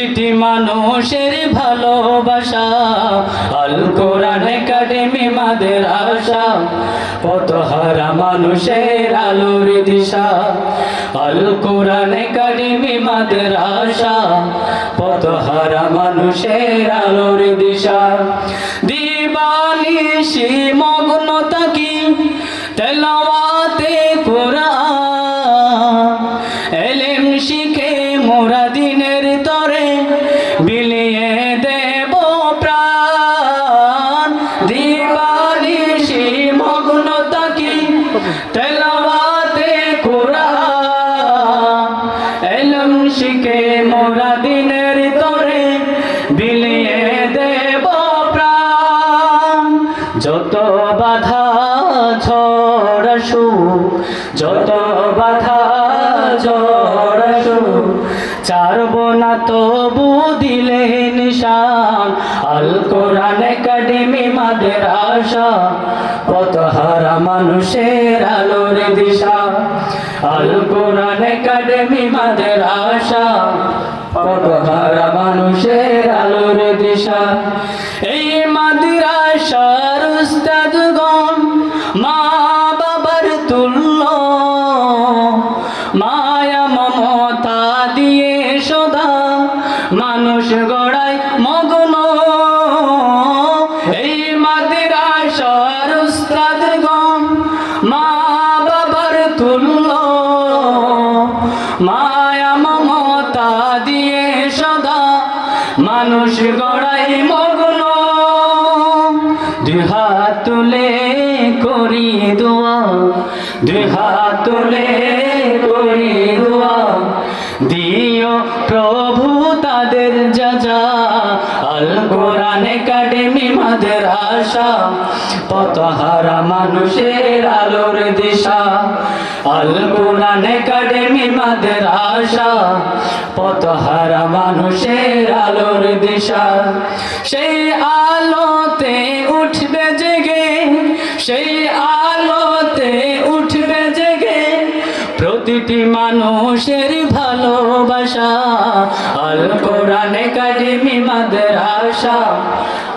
প্রতিটি মানুষের ভালোবাসা। আল কোরআন একাডেমি মাদের আশা। কত হারা মানুষের আলোর দিশা। আল কোরআন একাডেমি মাদের আশা। কত হারা মানুষের আলোর দিশা। দিবানিশি মগ্ন থাকি, তেলাওয়াতে তেলাওয়াতে কোরআন, এলম শিখে মোরা দিনের তরে বিলিয়ে দেব প্রাণ। যত বাধা ঝড় যত বাধা ঝড় চারব না তবু দিলে নিশান আল কোরআন একাডেমি মাদের আশা কত হারা মানুষের আলোর দিশা। আল কোরআন একাডেমি মাদের আশা কত হারা মানুষের আলোর দিশা। এই মাদ্রাসার উস্তাদগণ মানুষ গড়াই মগ্ন। এই মাদ্রাসার উস্তাদগণ মা বাবার তুল্য। মায়া মমতা দিয়ে সদা মানুষ গড়াই মগ্ন। দুই তুলে করি দোয়া, দুই হাত কোরআন একাডেমি মাদের আশা পতহারা মানুষের আলোর দিশা। আল কোরআন একাডেমি মাদের আশা পতহারা মানুষের আলোর দিশা। সেই আলোতে উঠবে জেগে, সেই আলোতে উঠবে জেগে প্রতিটি মানুষের ভালোবাসা। আল কোরআন একাডেমি মাদ্রাসা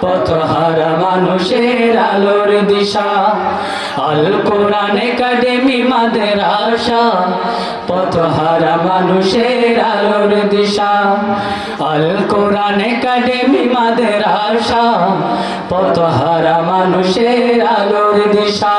পথহারা মানুষের আলোর দিশা। আল কোরআন একাডেমি মাদ্রাসা পথহারা মানুষের আলোর দিশা। আল কোরআন একাডেমি মাদ্রাসা পথহারা মানুষের আলোর দিশা।